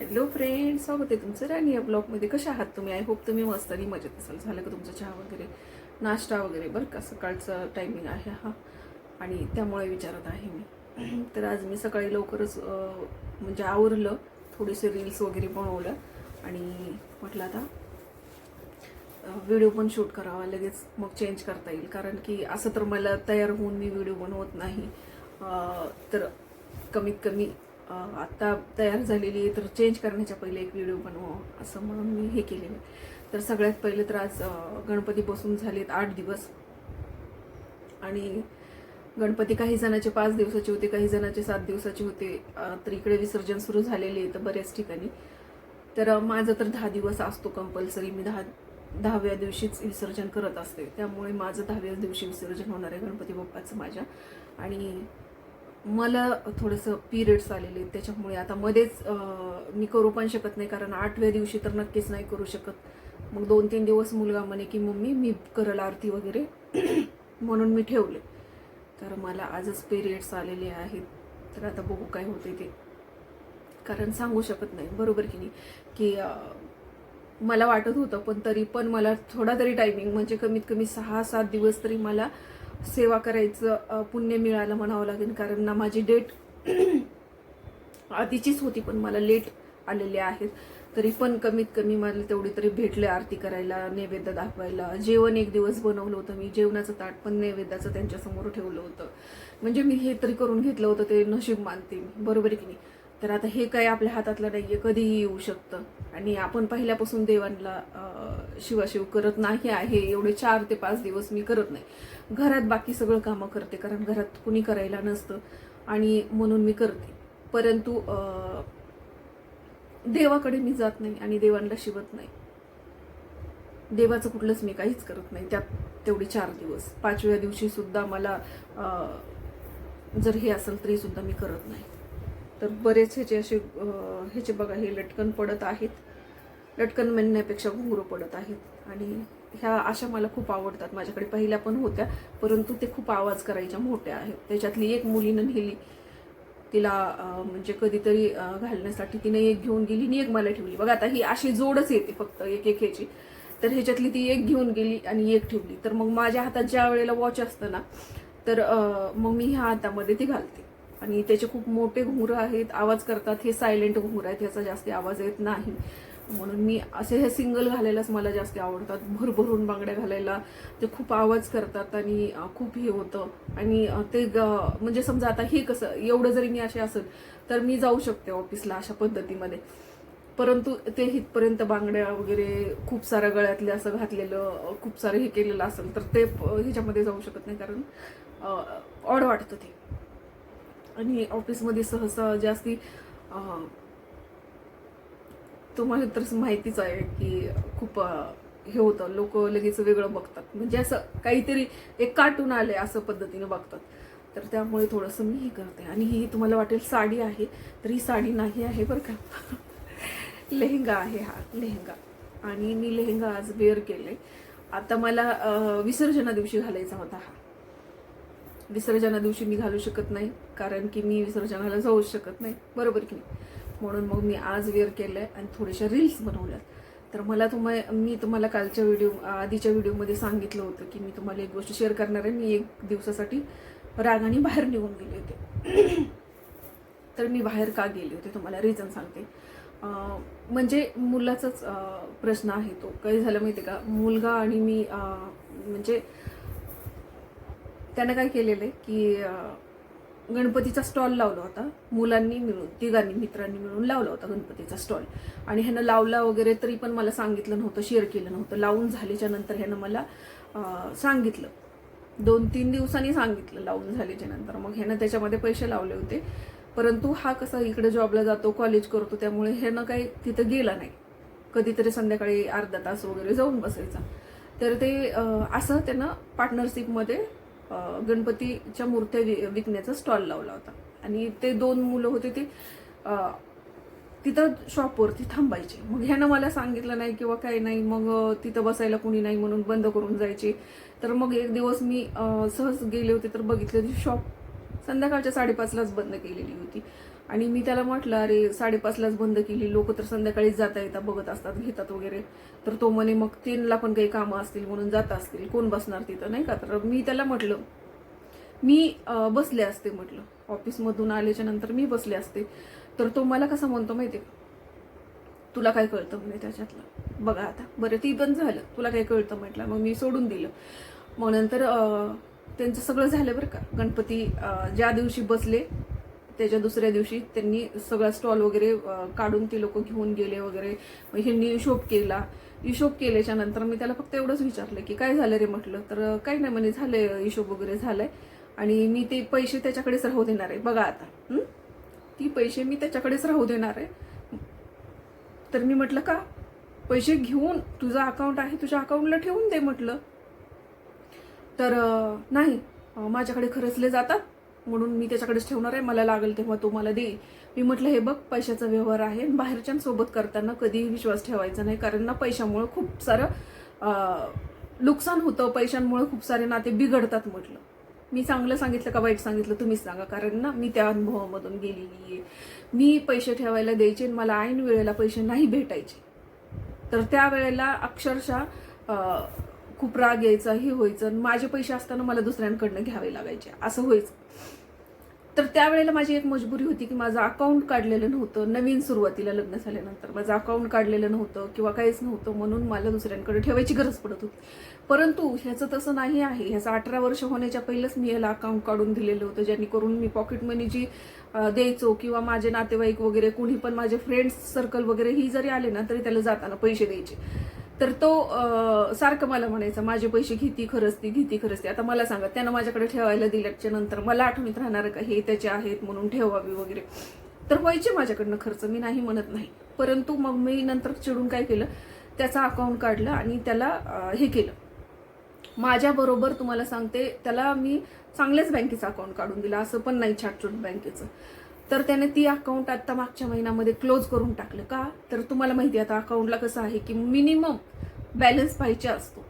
Hello friend स्वागत आहे तुमचं राणी या ब्लॉगमध्ये कशा आहात तुम्ही? आय होप तुम्ही मस्त आणि मजेत असाल. झालं का तुमचा चहा वगैरे? नाश्ता वगैरे? बरं का सकाळचं टायमिंग आहे हा. आणि त्यामुळे विचारत आहे मी. तर आज मी सकाळी लवकरच म्हणजे आवरलं. थोडेसे रील्स वगैरे बनवलं. आणि म्हटलं आता व्हिडिओ पण शूट करावा. लगेच मग चेंज करता येईल. कारण की असं तर मला तयार होऊन मी व्हिडिओ बनवत नाही. तर कमीत कमी आत्ता तयार झालेली आहे तर चेंज करण्याच्या पहिले एक व्हिडिओ बनवा असं म्हणून मी हे केलेलं तर सगळ्यात पहिले तर आज गणपती बसून झालेत आठ दिवस. आणि गणपती काही जणाचे पाच दिवसाचे होते काही जणाचे सात दिवसाचे होते. तर इकडे विसर्जन सुरू झालेले आहे तर बऱ्याच ठिकाणी. तर माझं तर दहा दिवस असतो कंपल्सरी मी दहा दहाव्या दिवशीच विसर्जन करत असते. त्यामुळे माझं दहाव्या दिवशी विसर्जन होणार आहे गणपती बाप्पाचं माझ्या. आणि मला थोडंसं पिरियड्स आलेले आहेत त्याच्यामुळे आता मध्येच मी करू पण शकत नाही कारण आठव्या दिवशी तर नक्कीच नाही करू शकत. मग दोन तीन दिवस मुलगा म्हणे की मम्मी मी करल आरती वगैरे. म्हणून मी ठेवले. तर मला आजच पिरियड्स आलेले आहेत. तर आता बघू काय होते ते. कारण सांगू शकत नाही. बरोबर की नाही? की मला वाटत होतं पण तरी पण मला थोडा तरी टायमिंग म्हणजे कमीत कमी सहा सात दिवस तरी मला सेवा करायचं पुण्य मिळालं म्हणावं लागेल. कारण ना माझी डेट आधीचीच होती पण मला लेट आलेले आहेत. तरी पण कमीत कमी मला तेवढी तरी भेटले आरती करायला नैवेद्य दाखवायला. जेवण एक दिवस बनवलं होतं मी. जेवणाचं ताट पण नैवेद्याचं त्यांच्यासमोर ठेवलं होतं. म्हणजे मी हे तरी करून घेतलं होतं ते नशीब मानते मी. बरोबर आहे की नाही? तर आता हे काय आपल्या हातातलं आहे कधीही येऊ शकतं. आणि आपण पहिल्यापासून देवांना शिवाशिव करत नाही आहे. एवढे चार ते पाच दिवस मी करत नाही. घरात बाकी सगळं कामं करते कारण घरात कुणी करायला नसतं आणि म्हणून मी करते. परंतु देवाकडे मी जात नाही आणि देवांना शिवत नाही. देवाचं कुठलंच मी काहीच करत नाही. त्यात तेवढे चार दिवस. पाचव्या दिवशी सुद्धा मला जर हे असेल तरी सुद्धा मी करत नाही. तर बरेच ह्याचे असे ह्याचे बघा हे लटकन पडत आहेत. लटकन म्हणण्यापेक्षा घुंगरू पडत आहेत. आणि ह्या अशा मला खूप आवडतात. माझ्याकडे पहिल्या पण होत्या परंतु ते खूप आवाज करायच्या मोठ्या आहेत. त्याच्यातली एक मुलीनं नेली तिला म्हणजे कधीतरी घालण्यासाठी तिने एक घेऊन गेली आणि एक मला ठेवली. बघा आता ही अशी जोडच येते फक्त एक एक ह्याची. तर ह्याच्यातली ती एक घेऊन गेली आणि एक ठेवली. तर मग माझ्या हातात ज्या वेळेला वॉच असतं ना तर मग मी ह्या हातामध्ये ती घालते. आणि त्याचे खूप मोठे घुंगरं आहेत. आवाज करतात हे सायलेंट घुंगरं आहेत. ह्याचा जास्त आवाज येत नाही. म्हणून मी असे हे सिंगल घालायलाच मला जास्त आवडतात. भरभरून बांगड्या घालायला ते खूप आवाज करतात आणि खूप हे होतं. आणि ते ग- म्हणजे समजा आता हे कसं एवढं जरी मी असे असेल तर मी जाऊ शकते ऑफिसला अशा पद्धतीमध्ये. परंतु ते इथपर्यंत बांगड्या वगैरे खूप साऱ्या गळ्यातले असं घातलेलं खूप सारं हे केलेलं असेल तर ते ह्याच्यामध्ये जाऊ शकत नाही कारण ऑड वाटतं ते. आणि ऑफिसमध्ये सहसा जास्ती तुम्हाला तर माहितीच आहे की खूप हे होतं. लोक लगेच वेगळं बघतात. म्हणजे असं काहीतरी एक कार्टून आले असं पद्धतीनं बघतात. तर त्यामुळे थोडंसं मी हे करते. आणि ही तुम्हाला वाटेल साडी आहे. तर ही साडी नाही आहे बरं का. लेहंगा आहे हा लेहंगा. आणि मी लेहंगा आज वेअर केले आता मला विसर्जना दिवशी घालायचा होता हा. विसर्जना दिवशी मी घालू शकत नाही. कारण की मी विसर्जनाला जाऊच शकत नाही. बरोबर की नाही? म्हणून मग मी आज वेअर केलं आहे आणि थोड्याशा रील्स बनवल्यात. तर मला तुम्हाला मी तुम्हाला कालच्या व्हिडिओ आधीच्या व्हिडिओमध्ये सांगितलं होतं की मी तुम्हाला एक गोष्ट शेअर करणार आहे. मी एक दिवसासाठी रागाने बाहेर निघून गेले होते. तर मी बाहेर का गेले होते तुम्हाला रिझन सांगते. म्हणजे मुलाचाच प्रश्न आहे तो. काही झालं माहिती का? मुलगा आणि मी म्हणजे त्यानं काय केलेलं आहे की गणपतीचा स्टॉल लावला होता. मुलांनी मिळून तिघांनी मित्रांनी मिळून लावला होता गणपतीचा स्टॉल. आणि ह्यानं लावला वगैरे तरी पण मला सांगितलं नव्हतं शेअर केलं नव्हतं. लावून झाल्याच्यानंतर ह्यानं मला सांगितलं. दोन तीन दिवसांनी सांगितलं लावून झाल्याच्यानंतर. मग ह्यानं त्याच्यामध्ये पैसे लावले होते. परंतु हा कसा इकडे जॉबला जातो कॉलेज करतो त्यामुळे ह्यानं काही तिथं गेला नाही. कधीतरी संध्याकाळी अर्धा तास वगैरे जाऊन बसायचा. तर ते असं त्यानं पार्टनरशिपमध्ये गणपतीच्या मूर्त्या विकण्याचा स्टॉल लावला होता. आणि ते दोन मुलं होते ते तिथं शॉपवरती थांबायचे. मग ह्यानं मला सांगितलं नाही किंवा काही नाही मग तिथं बसायला कुणी नाही म्हणून बंद करून जायचे. तर मग एक दिवस मी सहज गेले होते तर बघितले ती शॉप संध्याकाळच्या साडेपाचलाच बंद केलेली होती. आणि मी त्याला म्हटलं अरे साडेपाचलाच बंद केली. लोक तर संध्याकाळीच जाता येतात बघत असतात घेतात वगैरे. तर तो म्हणे मग तीनला पण काही कामं असतील म्हणून जात असतील. कोण बसणार तिथं नाही का? तर मी त्याला म्हटलं मी बसले असते म्हटलं. ऑफिसमधून आल्याच्यानंतर मी बसले असते. तर तो मला कसा म्हणतो माहिती तुला काय कळतं म्हणे त्याच्यातलं. बघा आता. बरं ती पण झालं. तुला काय कळतं म्हटलं. मग मी सोडून दिलं. मग नंतर त्यांचं सगळं झालं बरं का. गणपती ज्या दिवशी बसले त्याच्या दुसऱ्या दिवशी त्यांनी सगळा स्टॉल वगैरे काढून ते लोक घेऊन गेले वगैरे. मग ह्यांनी हिशोब केला. हिशोब केल्याच्यानंतर मी त्याला फक्त एवढंच विचारलं की काय झालं रे? म्हटलं. तर काही नाही म्हणे झालंय हिशोब वगैरे झालाय. आणि मी ते पैसे त्याच्याकडेच राहू देणार आहे. बघा आता ती पैसे मी त्याच्याकडेच राहू देणार आहे. तर मी म्हटलं का? पैसे घेऊन तुझं अकाउंट आहे तुझ्या अकाउंटला ठेवून दे म्हटलं. तर नाही माझ्याकडे खरचले जातात. म्हणून मी त्याच्याकडेच ठेवणार आहे. मला लागेल तेव्हा तो मला देईल. मी म्हटलं हे बघ पैशाचा व्यवहार आहे आणि बाहेरच्यांसोबत करताना कधीही विश्वास ठेवायचा नाही. कारण ना पैशामुळं खूप सारं नुकसान होतं. पैशांमुळे खूप सारे नाते बिघडतात म्हटलं. मी चांगलं सांगितलं का वाईट सांगितलं तुम्हीच सांगा. कारण ना मी त्या अनुभवामधून गेलेली आहे. मी पैसे ठेवायला द्यायचे आणि मला ऐन वेळेला पैसे नाही भेटायचे. तर त्या वेळेला अक्षरशः खूप राग यायचा हे व्हायचं माझे पैसे असताना मला दुसऱ्यांकडनं घ्यावे लागायचे. असं व्हायचं. तर त्यावेळेला माझी एक मजबुरी होती की माझं अकाउंट काढलेलं नव्हतं. नवीन सुरुवातीला लग्न झाल्यानंतर माझं अकाउंट काढलेलं नव्हतं किंवा काहीच नव्हतं म्हणून मला दुसऱ्यांकडे ठेवायची गरज पडत होती. परंतु ह्याचं तसं नाही आहे. ह्याचं अठरा वर्ष होण्याच्या पहिलंच मी याला अकाउंट काढून दिलेलं होतं जेणेकरून मी पॉकेट मनी जी द्यायचो किंवा माझे नातेवाईक वगैरे कोणी पण माझे फ्रेंड्स सर्कल वगैरे ही जरी आले ना तरी त्याला जाताना पैसे द्यायचे. तर तो सारखं मला म्हणायचा माझे पैसे घेती खरंच ती घेती खरंच ती. आता मला सांगा त्यानं माझ्याकडे ठेवायला दिल्याच्या नंतर मला आठवणीत राहणार का हे त्याचे आहेत म्हणून ठेवावी वगैरे. तर व्हायचे माझ्याकडनं खर्च मी नाही म्हणत नाही. परंतु मग मी नंतर चिडून काय केलं त्याचा अकाउंट काढलं आणि त्याला हे केलं. माझ्याबरोबर तुम्हाला सांगते त्याला मी चांगल्याच बँकेचं अकाउंट काढून दिलं असं पण नाही छाटछूट बँकेचं. तर त्याने ती अकाउंट आता मागच्या महिन्यामध्ये क्लोज करून टाकलं. का? तर तुम्हाला माहिती आहे आता अकाउंटला कसं आहे की मिनिमम बॅलन्स पाहिजे असतो.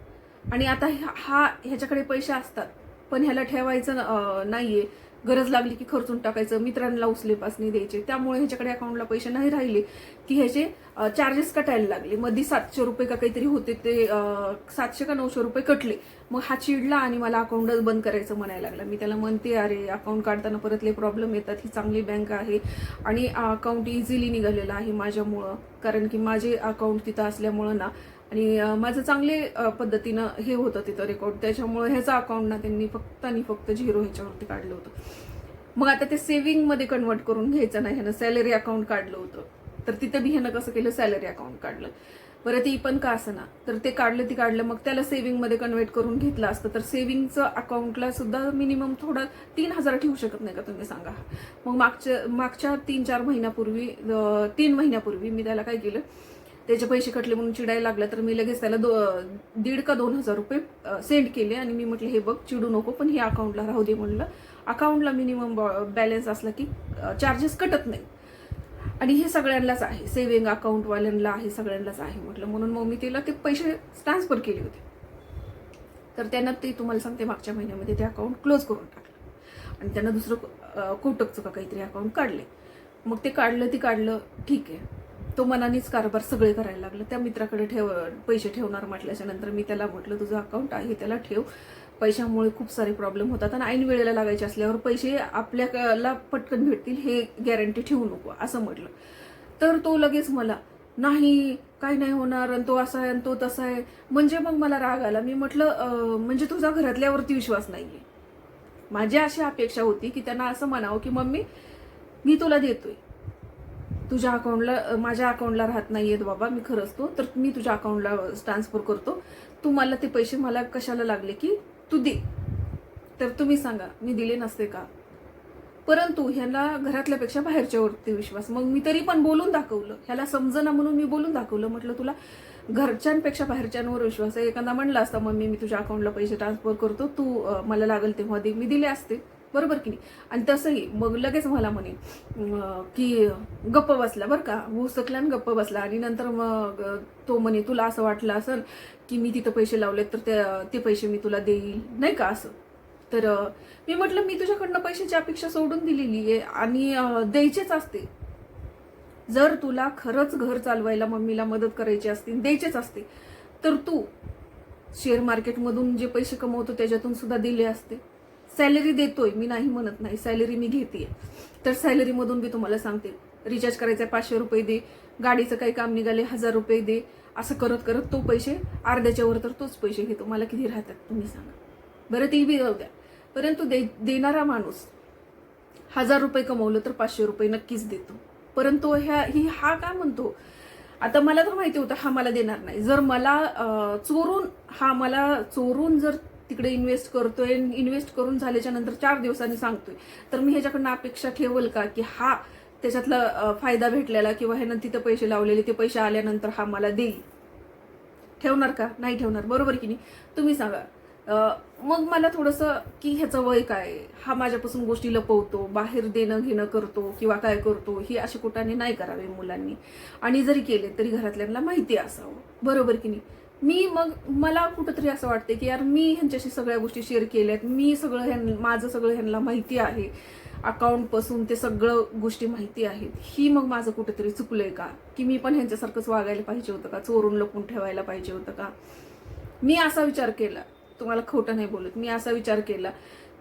आणि आता हा ह्याच्याकडे पैसे असतात. पण ह्याला ठेवायचं नाहीये. गरज लागली की खर्चून टाकायचं मित्रांना उसलेपासणी द्यायचे. त्यामुळे ह्याच्याकडे अकाउंटला पैसे नाही राहिले की ह्याचे चार्जेस कटायला लागले. मध्ये सातशे रुपये का काहीतरी होते ते सातशे का नऊशे रुपये कटले. मग हा चिडला आणि मला अकाउंटच बंद करायचं म्हणायला लागला. मी त्याला म्हणते अरे अकाउंट काढताना परत लय प्रॉब्लेम येतात. ही चांगली बँक आहे आणि अकाउंट इझिली निघालेलं आहे माझ्यामुळं. कारण की माझे अकाउंट तिथं असल्यामुळं ना आणि माझं चांगले पद्धतीनं हे होतं तिथं रेकॉर्ड त्याच्यामुळे ह्याचं अकाउंट ना त्यांनी फक्त आणि फक्त झिरो ह्याच्यावरती काढलं होतं. मग आता ते सेव्हिंगमध्ये कन्वर्ट करून घ्यायचं नाही ह्यानं. सॅलरी अकाउंट काढलं होतं. तर तिथं बी ह्यानं कसं केलं? सॅलरी अकाउंट काढलं. बरं ती पण का असं ना? तर ते काढलं ती काढलं. मग त्याला सेव्हिंगमध्ये कन्वर्ट करून घेतलं असतं. तर सेव्हिंगचं अकाउंटला सुद्धा मिनिमम थोडं तीन हजार ठेवू शकत नाही का तुम्ही सांगा? मग मागच्या मागच्या तीन चार महिन्यापूर्वी तीन महिन्यापूर्वी मी त्याला काय केलं? त्याचे पैसे कटले म्हणून चिडायला लागला तर मी लगेच त्याला दो दीड का दोन हजार रुपये सेंड केले आणि मी म्हटलं हे बघ चिडू नको पण हे अकाउंटला राहू दे म्हणलं. अकाउंटला मिनिमम बॅलन्स असला की चार्जेस कटत नाही. आणि हे सगळ्यांनाच आहे सेव्हिंग अकाउंटवाल्यांना आहे सगळ्यांनाच आहे म्हटलं. म्हणून मग मी तिला ते पैसे ट्रान्सफर केले होते. तर त्यांना ते तुम्हाला सांगते मागच्या महिन्यामध्ये ते अकाउंट क्लोज करून टाकलं. आणि त्यांना दुसरं कोटकचं का काहीतरी अकाउंट काढले. मग ते काढलं ती काढलं ठीक आहे. तो मनानेच कारभार सगळे करायला लागलं. त्या मित्राकडे ठेव पैसे ठेवणार म्हटल्याच्या नंतर मी त्याला म्हटलं तुझं अकाउंट आहे त्याला ठेव. पैशामुळे खूप सारे प्रॉब्लेम होतात आणि ऐन वेळेला लागायचे असल्यावर पैसे आपल्याला पटकन भेटतील हे गॅरंटी ठेवू नको असं म्हटलं. तर तो लगेच मला नाही काय नाही होणार आणि तो असा आहे आणि तो तसा आहे. म्हणजे मग मला राग आला. मी म्हटलं म्हणजे तुझा घरातल्यावरती विश्वास नाही आहे माझी अशी अपेक्षा होती की त्यांना असं म्हणावं की मम्मी मी तुला देतोय. तुझ्या अकाउंटला माझ्या अकाउंटला राहत नाही आहेत बाबा मी खरंच तो. तर मी तुझ्या अकाउंटला ट्रान्सफर करतो. तू मला ते पैसे मला कशाला लागले की तू दे. तर तुम्ही सांगा मी दिले नसते का? परंतु ह्याला घरातल्यापेक्षा बाहेरच्यावरती विश्वास. मग मी तरी पण बोलून दाखवलं. ह्याला समजना म्हणून मी बोलून दाखवलं. म्हटलं तुला घरच्यांपेक्षा बाहेरच्यांवर विश्वास आहे. एखादा म्हणला असता मम्मी मी तुझ्या अकाउंटला पैसे ट्रान्सफर करतो. तू मला लागेल तेव्हा दे. मी दिले असते. बरोबर की नाही? आणि तसंही मग लगेच मला म्हणे की गप्प बसला बरं का उसकला आणि गप्प बसला. आणि नंतर मग तो म्हणे तुला असं वाटलं असेल की मी तिथं पैसे लावलेत तर ते ते पैसे मी तुला देईल नाही का असं? तर मी म्हटलं मी तुझ्याकडनं पैशाची अपेक्षा सोडून दिलेली आहे आणि द्यायचेच असते. जर तुला खरंच घर चालवायला मम्मीला मदत करायची असते द्यायचेच असते तर तू शेअर मार्केटमधून जे पैसे कमवतो त्याच्यातून सुद्धा दिले असते. सॅलरी देतोय मी नाही म्हणत नाही सॅलरी मी घेते तर सॅलरीमधून मी तुम्हाला सांगते रिचार्ज करायचा पाचशे रुपये दे गाडीचं काही काम निघाले हजार रुपये दे असं करत करत तो पैसे अर्ध्याच्या वर तर तोच पैसे घेतो. मला किती राहतात तुम्ही सांगा. बरं ती बी जाऊ द्या. परंतु दे देणारा माणूस हजार रुपये कमवलं तर पाचशे रुपये नक्कीच देतो. परंतु ह्या ही हा काय म्हणतो? आता मला तर माहिती होतं हा मला देणार नाही. जर मला चोरून हा मला चोरून जर तिकडे इन्व्हेस्ट करतोय. इन्व्हेस्ट करून झाल्याच्यानंतर चार दिवसांनी सांगतोय. तर मी ह्याच्याकडनं अपेक्षा ठेवल का? की हा त्याच्यातला फायदा भेटलेला किंवा ह्यानं तिथं पैसे लावलेले ते पैसे आल्यानंतर हा मला देईल. ठेवणार का? नाही ठेवणार. बरोबर की नाही? तुम्ही सांगा. मग मला थोडंसं की ह्याचं वय काय? हा माझ्यापासून गोष्टी लपवतो बाहेर देणं घेणं करतो किंवा काय करतो ही अशी कुठाने नाही करावे मुलांनी. आणि जरी केले तरी घरातल्यांना माहिती असावं. बरोबर की नाही? मी मग मला कुठंतरी असं वाटते की यार मी ह्यांच्याशी सगळ्या गोष्टी शेअर केल्यात. मी सगळं ह्यां माझं सगळं ह्यांना माहिती आहे. अकाउंटपासून ते सगळं गोष्टी माहिती आहेत. ही मग माझं कुठेतरी चुकलंय का? की मी पण ह्यांच्यासारखंच वागायला पाहिजे होतं का? चोरून लपून ठेवायला पाहिजे होतं का? मी असा विचार केला. तुम्हाला खोटं नाही बोलत. मी असा विचार केला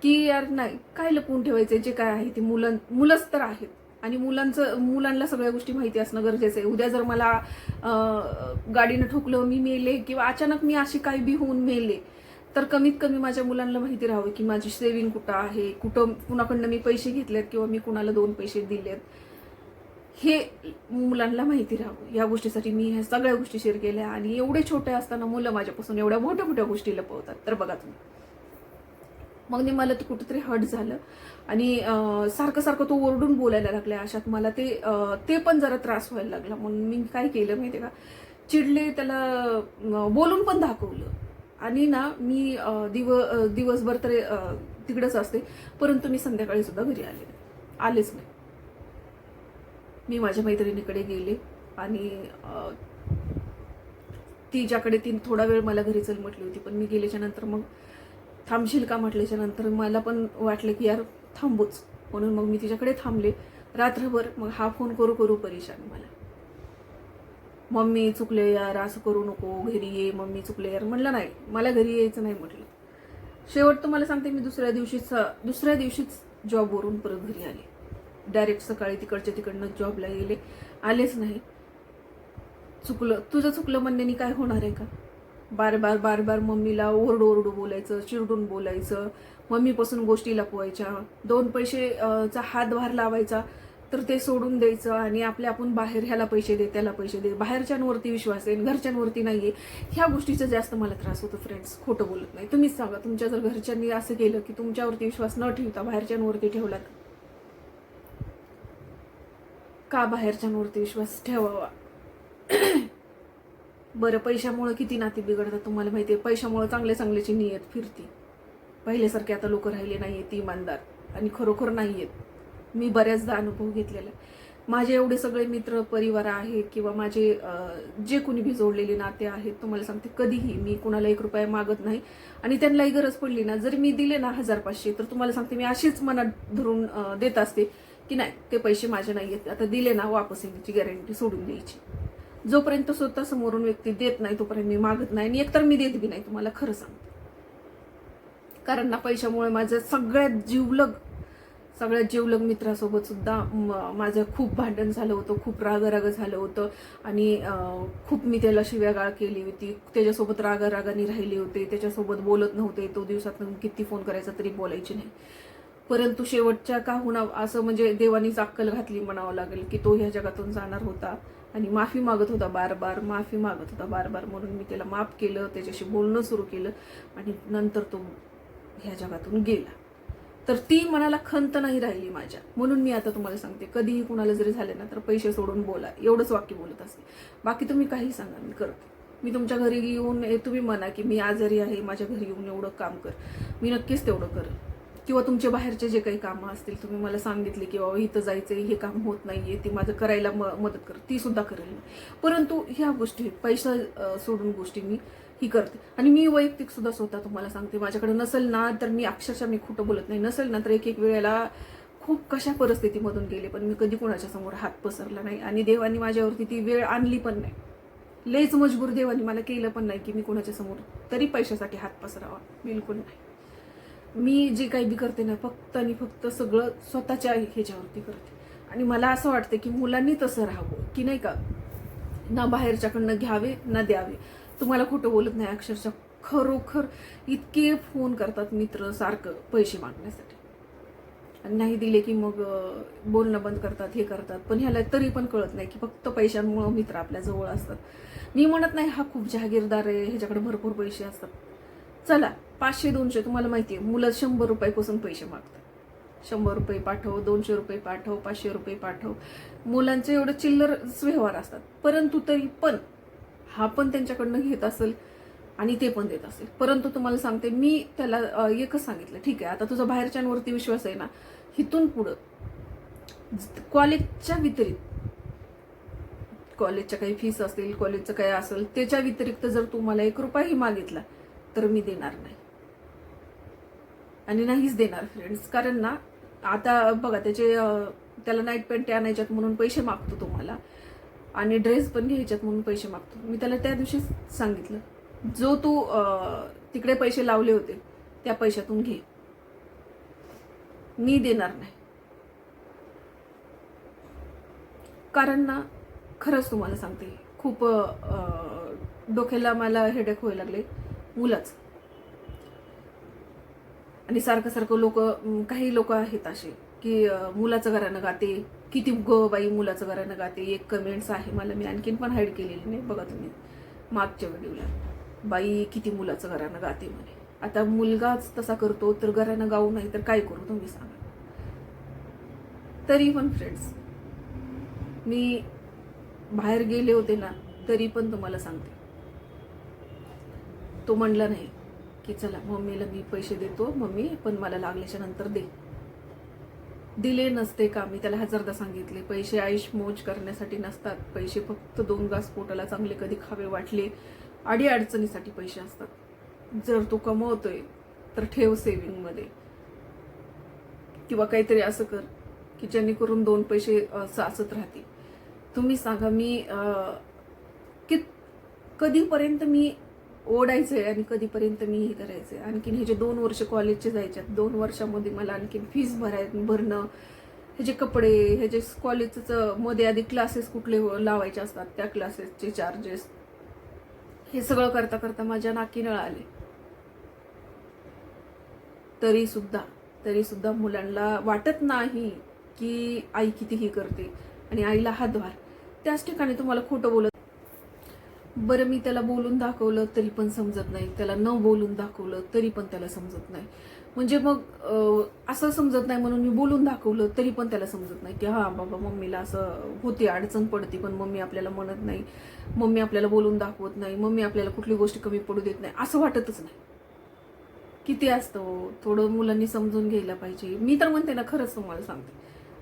की यार नाही काय लपून ठेवायचं जे काय आहे ते मुलं मुलंच तर आहेत. आणि मुलांचं मुलांना सगळ्या गोष्टी माहिती असणं गरजेचं आहे. उद्या जर मला गाडीनं ठोकलं मी मेले किंवा अचानक मी अशी काय बी होऊन मेले तर कमीत कमी माझ्या मुलांना माहिती राहावं की माझी सेविंग कुठं आहे कुठं कुणाकडनं मी पैसे घेतलेत किंवा मी कुणाला दोन पैसे दिलेत. हे मुलांना माहिती राहावं. या गोष्टीसाठी मी ह्या सगळ्या गोष्टी शेअर केल्या आणि एवढे छोटे असताना मुलं माझ्यापासून एवढ्या मोठ्या मोठ्या गोष्टी लपवतात. तर बघा तुम्ही. मग ते मला ते कुठेतरी हट झालं. आणि सारखं सारखं तो ओरडून बोलायला लागला अशात मला ते ते पण जरा त्रास व्हायला लागला. म्हणून मी काय केलं माहिती का? चिडले त्याला बोलून पण दाखवलं. आणि ना मी दिव दिवसभर तर तिकडंच तिकडेच असते. परंतु मी संध्याकाळी सुद्धा घरी आले आलेच नाही. मी माझ्या मैत्रिणीकडे गेले आणि तिच्याकडे ती थोडा वेळ मला घरी चल म्हटली होती. पण मी गेल्याच्यानंतर मग थांबशील का म्हटल्याच्या नंतर मला पण वाटलं की यार थांबूच. म्हणून मग मी तिच्याकडे थांबले. रात्रभर मग हा फोन करू करू परेशान मला. मम्मी चुकले यार असं करू नको घरी ये मम्मी चुकले यार. म्हणलं नाही मला घरी यायचं नाही म्हटलं. शेवट तुम्हाला सांगते मी दुसऱ्या दिवशीच दुसऱ्या दिवशीच जॉबवरून परत घरी आले. डायरेक्ट सकाळी तिकडच्या तिकडनं जॉबला गेले. आलेच नाही. चुकलं तुझं चुकलं म्हणण्याने काय होणार आहे का? बार बार बार बार मम्मीला ओरडू ओरडू बोलायचं चिरडून बोलायचं मम्मीपासून गोष्टी लपवायच्या दोन पैसे चा हातभार लावायचा तर ते सोडून द्यायचं आणि आपल्या आपण बाहेर ह्याला पैसे दे त्याला पैसे दे. बाहेरच्यांवरती विश्वास आहे घरच्यांवरती नाही आहे ह्या गोष्टीचा जास्त मला त्रास होतो फ्रेंड्स खोटं बोलत नाही. तुम्हीच सांगा तुमच्या जर घरच्यांनी असं केलं की तुमच्यावरती विश्वास न ठेवता बाहेरच्यांवरती ठेवला का बाहेरच्यांवरती विश्वास ठेवावा? बरं पैशामुळं किती नाती बिघडतात तुम्हाला माहिती आहे? पैशामुळं चांगल्या चांगल्याची नियत फिरती. पहिल्यासारखे आता लोक राहिले नाही आहेत इमानदार. आणि खरोखर नाही आहेत मी बऱ्याचदा अनुभव घेतलेला आहे. माझे एवढे सगळे मित्र परिवार आहेत किंवा माझे जे कुणी भी जोडलेले नाते आहेत तुम्हाला सांगते कधीही मी कुणाला एक रुपया मागत नाही. आणि त्यांनाही गरज पडली ना जर मी दिले ना हजार पाचशे तर तुम्हाला सांगते मी अशीच मनात धरून देत असते की नाही ते पैसे माझे नाही आहेत आता दिले ना वापस येण्याची गॅरंटी सोडून द्यायची. जोपर्यंत स्वतः समोरून व्यक्ती देत नाही तोपर्यंत मी मागत नाही आणि एकतर मी देत बी नाही तुम्हाला खरं सांगते. कारण ना पैशामुळे माझं सगळ्यात जीवलग सगळ्यात जीवलग मित्रासोबत सुद्धा म- माझं खूप भांडण झालं होतं खूप रागराग झालं होतं आणि खूप मी त्याला शिव्यागाळ केली होती. त्याच्यासोबत रागारागाने राहिले होते त्याच्यासोबत बोलत नव्हते. तो दिवसात किती फोन करायचा तरी बोलायची नाही. परंतु शेवटच्या का होणार असं म्हणजे देवानीच अक्कल घातली म्हणावं लागेल की तो ह्या जगातून जाणार होता. आणि माफी मागत होता बार बार माफी मागत होता बार बार म्हणून मी त्याला माफ केलं त्याच्याशी बोलणं सुरू केलं आणि नंतर तो ह्या जगातून गेला. तर ती मनाला खंत नाही राहिली माझ्या. म्हणून मी आता तुम्हाला सांगते कधीही कुणाला जरी झाले ना तर पैसे सोडून बोला एवढंच वाक्य बोलत असते. बाकी तुम्ही काही सांगा मी करते मी तुमच्या घरी येऊन तुम्ही म्हणा की मी आजारी आहे माझ्या घरी येऊन एवढं काम कर. मी नक्कीच तेवढं करेन. किंवा तुमचे बाहेरचे जे काही कामं असतील तुम्ही मला सांगितले की बाबा इथं जायचं हे काम होत नाहीये ती माझं करायला म- मदत कर ती सुद्धा करेल मी. परंतु ह्या गोष्टी पैसा सोडून गोष्टी मी ही करते. आणि मी वैयक्तिक सुद्धा स्वतः तुम्हाला सांगते माझ्याकडे नसेल ना तर मी अक्षरशः मी खोटं बोलत नाही. नसेल ना तर एक एक वेळेला खूप कशा परिस्थितीमधून गेले पण मी कधी कोणाच्या समोर हात पसरला नाही. आणि देवानी माझ्यावरती ती वेळ आणली पण नाही. लयच मजबूर देवानी मला केलं पण नाही की मी कोणाच्या समोर तरी पैशासाठी हात पसरावा. बिलकुल नाही. मी जे काही बी करते ना फक्त आणि फक्त सगळं स्वतःच्या ह्याच्यावरती करते. आणि मला असं वाटतं की मुलांनी तसं राहावं की नाही का? ना बाहेरच्याकडनं घ्यावे ना द्यावे. तुम्हाला खोटं बोलत नाही अक्षरशः खरोखर इतके फोन करतात मित्र सारखं पैसे मागण्यासाठी. आणि नाही दिले की मग बोलणं बंद करतात हे करतात. पण ह्याला तरी पण कळत नाही की फक्त पैशांमुळं मित्र आपल्या जवळ असतात. मी म्हणत नाही हा खूप जहागीरदार आहे ह्याच्याकडे भरपूर पैसे असतात. चला पाचशे दोनशे तुम्हाला माहिती आहे मुलं शंभर रुपयापासून पैसे मागतात. शंभर रुपये पाठव दोनशे रुपये पाठव पाचशे रुपये पाठव. मुलांचे एवढे चिल्लर व्यवहार असतात. परंतु तरी पण हा पण त्यांच्याकडनं घेत असेल आणि ते पण देत असेल. परंतु तुम्हाला सांगते मी त्याला एकच सांगितलं ठीक आहे आता तुझा बाहेरच्यांवरती विश्वास आहे ना इथून पुढं कॉलेजच्या व्यतिरिक्त कॉलेजच्या काही फीस असतील कॉलेजचं काही असेल त्याच्या व्यतिरिक्त जर तू मला एक रुपयाही मागितला तर मी देणार नाही. आणि नाहीच देणार फ्रेंड्स कारण ना आता बघा त्याचे त्याला नाईट पॅन्ट आणायच्यात म्हणून पैसे मागतो तुम्हाला आणि ड्रेस पण घ्यायच्यात म्हणून पैसे मागतो. मी त्याला त्या दिवशी सांगितलं. जो तू तिकडे पैसे लावले होते त्या पैशातून घे. मी देणार नाही. कारण ना खरंच तुम्हाला सांगते खूप डोक्याला मला हेडेक व्हायला लागले. उलच. आणि सारखं सारखं लोक काही लोक आहेत असे की मुलाचं घरानं गाते. किती ग बाई मुलाचं घरानं गाते. एक कमेंट्स आहे मला. मी आणखीन पण हाईड केलेली नाही बघा तुम्ही. मागच्या व्हिडिओला बाई किती मुलाचं घरानं गाते म्हणे. आता मुलगाच तसा करतो तर घरानं गाऊ नाही तर काय करू तुम्ही सांगा. तरी पण फ्रेंड्स मी बाहेर गेले होते ना तरी पण तुम्हाला सांगते. तो म्हणला नाही की चला मम्मीला मी पैसे देतो मम्मी पण मला लागल्याच्या नंतर दे. दिले नसते का मी त्याला हजारदा सांगितले पैसे आयुष मोज करण्यासाठी नसतात. पैसे फक्त दोन गास पोटाला चांगले कधी खावे वाटले आडी अडचणीसाठी पैसे असतात. जर तू कमवतोय तर ठेव सेव्हिंगमध्ये किंवा काहीतरी असं कर की जेणेकरून दोन पैसे साचत राहतील. तुम्ही सांगा मी कित कि कधीपर्यंत मी ओढायचंय आणि कधीपर्यंत मी हे करायचंय. आणखीन हे जे दोन वर्ष कॉलेजचे जायचे आहेत, दोन वर्षामध्ये मला आणखीन फीस भराय भरणं हे जे कपडे हे जे कॉलेजचं मध्ये आधी क्लासेस कुठले हो-, लावायचे असतात त्या क्लासेसचे चार्जेस हे सगळं करता करता माझ्या नाकी नळ आले. तरी सुद्धा तरी सुद्धा मुलांना वाटत नाही की आई कितीही करते आणि आईला हातभार. त्याच ठिकाणी तुम्हाला खोटं बोलत बरं मी त्याला बोलून दाखवलं तरी पण समजत नाही. त्याला न बोलून दाखवलं तरी पण त्याला समजत नाही. म्हणजे मग असं समजत नाही म्हणून मी बोलून दाखवलं तरी पण त्याला समजत नाही की हां बाबा मम्मीला असं होते अडचण पडते पण मम्मी आपल्याला म्हणत नाही. मम्मी आपल्याला बोलून दाखवत नाही. मम्मी आपल्याला कुठली गोष्ट कमी पडू देत नाही. असं वाटतच नाही. किती असतं हो, थोडं मुलांनी समजून घ्यायला पाहिजे. मी तर म्हणते ना खरंच तुम्हाला सांगते.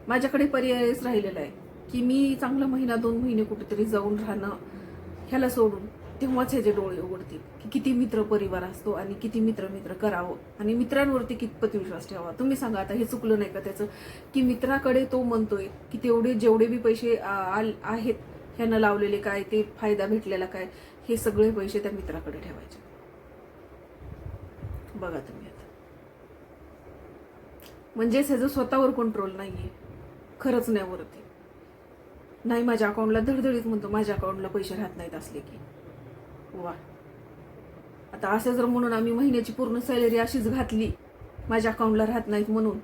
माझ्याकडे पर्यायच राहिलेला आहे की मी चांगला महिना दोन महिने कुठेतरी जाऊन राहणं ह्याला सोडून तेव्हाच ह्याचे डोळे उघडतील की किती मित्र परिवार असतो आणि किती मित्र मित्र करावं. आणि मित्रांवरती कितपत विश्वास ठेवावा. तुम्ही सांगा आता हे चुकलं नाही का त्याचं? की मित्राकडे तो म्हणतोय की तेवढे जेवढे बी पैसे आल- आहेत ह्यानं लावलेले काय ते फायदा भेटलेला काय हे सगळे पैसे त्या मित्राकडे ठेवायचे. बघा तुम्ही आता. म्हणजेच ह्याचं स्वतःवर कंट्रोल नाहीये. खरंच नाही वरती. नाही माझ्या अकाउंटला धडधडीत म्हणतो माझ्या अकाउंटला पैसे राहत नाहीत असले की. वा. आता असं जर म्हणून आम्ही महिन्याची पूर्ण सॅलरी अशीच घातली माझ्या अकाउंटला राहत नाहीत म्हणून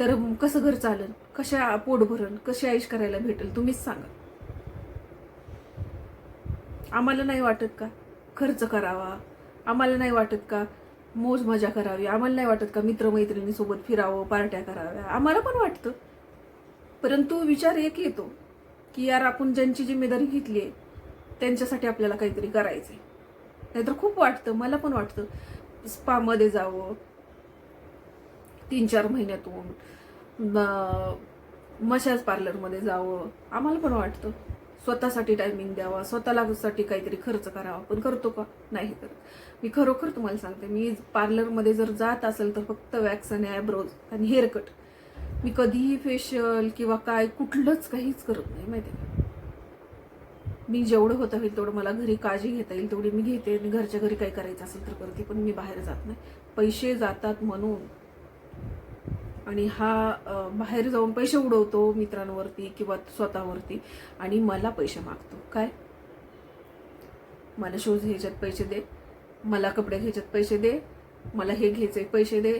तर कसं घर चालन कशा पोट भरण? कशी आईश करायला भेटेल? तुम्हीच सांगा. आम्हाला नाही वाटत का? खर्च करावा. आम्हाला नाही वाटत का? मोज मजा करावी. आम्हाला नाही वाटत का मित्रमैत्रिणीसोबत फिरावं पार्ट्या कराव्या? आम्हाला पण वाटतं. परंतु विचार एक येतो. की यार आपण ज्यांची जिम्मेदारी घेतली आहे त्यांच्यासाठी आपल्याला काहीतरी करायचंय. नाहीतर खूप वाटतं मला पण वाटतं स्पामध्ये जावं तीन चार महिन्यातून मशाज पार्लरमध्ये जावं आम्हाला पण वाटतं. स्वतःसाठी टायमिंग द्यावा स्वतःलासाठी काहीतरी खर्च करावा पण करतो का? नाही करत. मी खरोखर तुम्हाला सांगते मी पार्लरमध्ये जर जात असेल तर फक्त वॅक्स आणि आयब्रोज आणि हेअरकट मी कधीही फेशियल किंवा काय कुठलंच काहीच करत नाही माहिती आहे का? मी जेवढं होतं होईल तेवढं मला घरी काळजी घेता येईल तेवढी मी घेते. आणि घरच्या घरी काही करायचं असेल तर करते पण मी बाहेर जात नाही. पैसे जातात म्हणून. आणि हा बाहेर जाऊन पैसे उडवतो मित्रांवरती किंवा स्वतःवरती आणि मला पैसे मागतो. काय? मला शूज घ्यायच्यात पैसे दे मला कपडे घ्यायच्यात पैसे दे मला हे घ्यायचे पैसे दे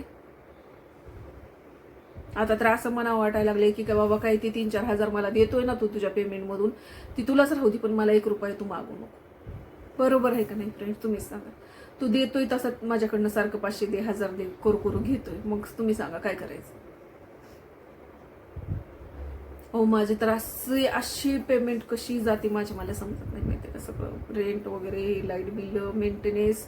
आता तर असं मला वाटायला लागले की का बाबा काय ती तीन चार हजार मला देतोय ना तू तुझ्या पेमेंटमधून ती तुलाच राहू दे पण मला एक रुपये तू मागू नको. बरोबर आहे का नाही फ्रेंड? तुम्हीच सांगा. तू देतोय तसं माझ्याकडनं सारखं पाचशे दे हजार दे करू करू घेतोय. मग तुम्ही सांगा काय करायचं? हो माझे तर असे अशी पेमेंट कशी जाते माझी मला समजत नाही माहिती का? सगळं रेंट वगैरे लाइट बिल मेंटेनन्स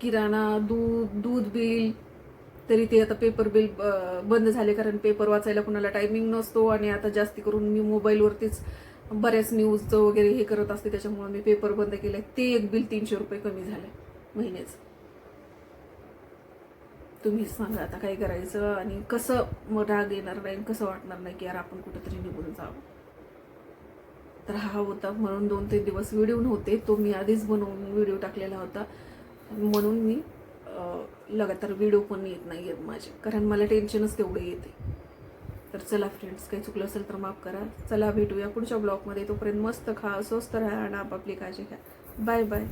किराणा दूध दूध बिल तरी ते आता पेपर बिल बंद झाले कारण पेपर वाचायला कुणाला टायमिंग नसतो आणि आता जास्ती करून मी मोबाईलवरतीच बऱ्याच न्यूजचं वगैरे हे करत असते त्याच्यामुळे मी पेपर बंद केले ते एक बिल तीनशे रुपये कमी झाले महिन्याचं. तुम्हीच सांगा आता काय करायचं आणि कसं मग राग येणार नाही आणि कसं वाटणार नाही की यार आपण कुठेतरी निघून जावं. तर हा होता म्हणून दोन तीन दिवस व्हिडिओ नव्हते तो मी आधीच बनवून व्हिडिओ टाकलेला होता. म्हणून मी लगातार व्हिडिओ पण येत नाही आहेत माझे. कारण मला टेन्शनच तेवढं येते तर चला फ्रेंड्स काही चुकलं असेल तर माफ करा. चला भेटूया पुढच्या ब्लॉगमध्ये तोपर्यंत मस्त खा स्वस्त राहा आणि आपापली काळजी घ्या. Bye bye